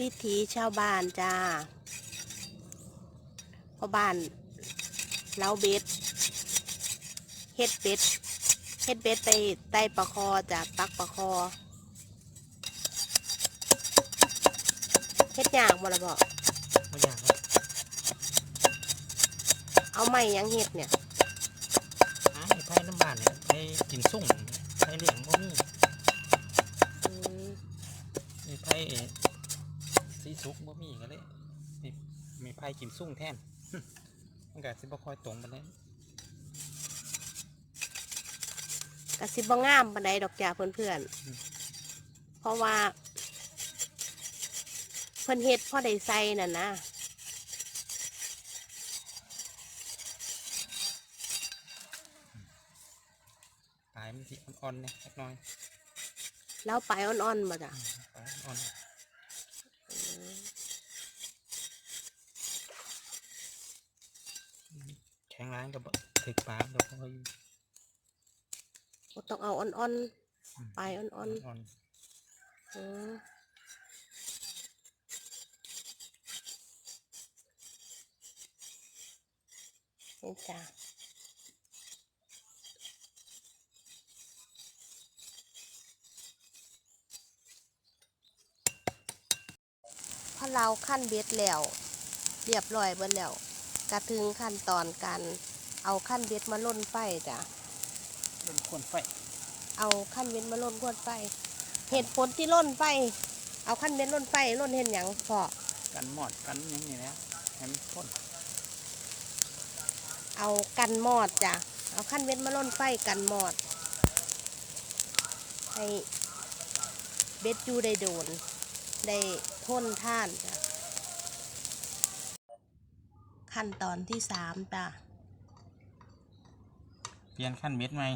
วิถีชาวบ้านจ้าพ่อบ้านเล้าเบ็ดเฮ็ดเบ็ดเฮ็ดเบ็ดไปไต่ปลาคอจ้ะปักปลาคอเฮ็ดยากบ่ละบอกไม่ยากครับเอาไม้หยังเฮ็ดเนี่ยหาไอ้ไผ่น้ำบานเนี่ยไผ่กินสุ่งไผ่เหลี่ยงบ่มี สีสุกบ่มีก็เลยมีมีไผ่กินสุ่งแทนมันก็สิบ่ค่อยตรงปานใดกระสิบบ่งามปานใดดอกจ้าเพื่อนๆเพราะว่า เพิ่นเฮ็ดพ่อได้ใส่น่ะนะปลายมันสิอ่อนๆเนี่ยเล็กน้อยแล้วไปอ่อนๆมาจ้ะปลายอ่อนแข็งแรงกับถึกปลากับพอยบ่ต้องเอาอ่อนๆปลายอ่อนอ่อนๆอืมนี่จ้ะพอเราขั้นเบ็ดแล้ว เรียบร้อยเบิดแล้ว กระถึงขั้นตอนการเอาขั้นเบ็ดมาล่นไฟจ้ะๆเป็นควนไฟ เอาขั้นเบ็ดมาล่นกวนไฟเหตุผลที่ล่นไฟ เอาขั้นเบ็ดล่นไฟล่นเห็นหยังพอกันหมอดกันหยังนี่แหล้วให้มันข้นเอากันมอดจ้ะเอาขั้นเบ็ดมาล่นไฟกันมอดให้เบ็ดอยู่ได้โดน ได้ทนท่านจ้ะ ขั้นตอนที่สามจ้ะเปลี่ยนขั้นเบ็ดใหม่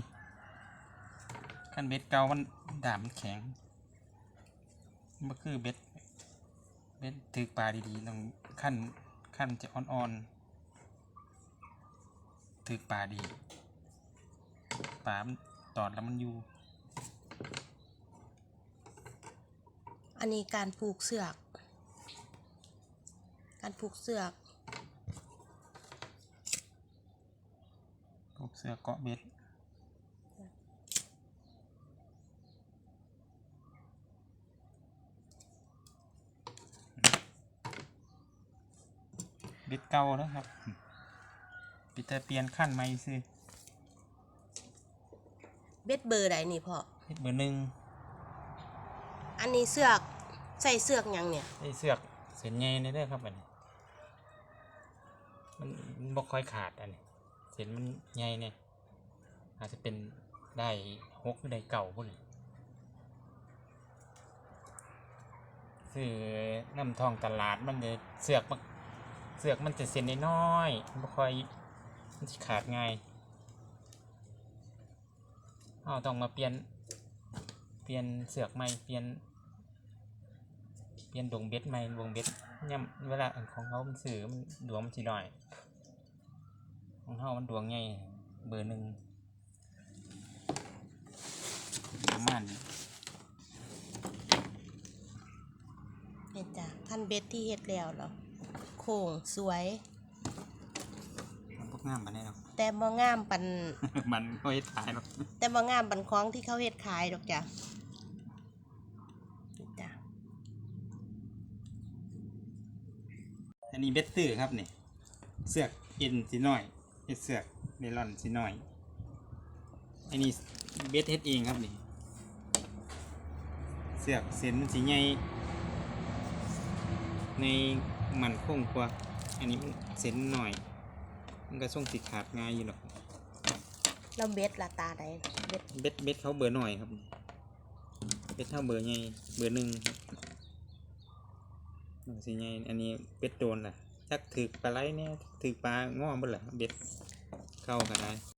ขั้นเบ็ดเก่ามันดาบมันแข็งมันบ่คือเบ็ดเบ็ดถือปลาดีๆต้องขั้นขั้นจะอ่อนๆถือปลาดีปลามันตอดแล้วมันอยู่ อันนี้การผูกเสือก การผูกเสือก พวก เสื้อเกาะเบ็ดเบ็ดเก่าแล้วครับปีแต่เปลี่ยนขั้นใหม่ซื้อเบ็ดเบอร์ใดนี่พ่อเบ็ดเบอร์หนึ่งอันนี้เสือกใส่เสือกหยังเนี่ยไอ้เสือกเส้นใหญ่นี่เด้อครับอันนี้มันมันบ่ค่อยขาดอันนี้ เส้นมันใหญ่เนี่ยอาจจะเป็นได้หกหรือได้เก่าพุ่นนี่ซื้อน้ำทองตลาดมันจะเสือกมันเสือกมันจะเส้นน้อยๆมันบ่ค่อยมันสิขาดง่ายเอาต้องมาเปลี่ยนเปลี่ยนเสือกใหม่เปลี่ยนเปลี่ยนดวงเบ็ดใหม่ดวงเบ็ดย่ำเวลาของเขามันสื่อมันดวงมันสีน้อย ของเขามันดวงใหญ่เบอร์หนึ่งประมาณนี้นี่จ้ะขั้นเบ็ดที่เฮ็ดแล้วเนาะโค้งสวย มันพวกงามมาแน่หรอกแต่บ่งามปัน มันก็ให้ถ่ายหรอกแต่บ่งามปันของที่เขาเฮ็ดขายดอกจ้ะนี่จ้ะอันนี้เบ็ดตื้อครับนี่เสือกเอ็นสีน้อย เอ็ดเสือกเมลอนสีน้อยอันนี้เบ็ดเฮ็ดเองครับนี่เสือกเส้นมันสีใหญ่ในมันคงกว่า อันนี้มันเส้นหน่อย มันก็ส่งติดขาดง่ายอยู่หรอกแล้วเบ็ดละตาใดเบ็ดเบ็ดเบ็ดเขาเบอร์หน่อยครับเบ็ดเท่าเบอร์ใหญ่เบอร์หนึ่งครับมันสีใหญ่อันนี้เบ็ดโดนล่ะ จักถือปลาไหลเนี่ยถือปลาง้อมบ่ล่ะเบ็ดเข้ากันได้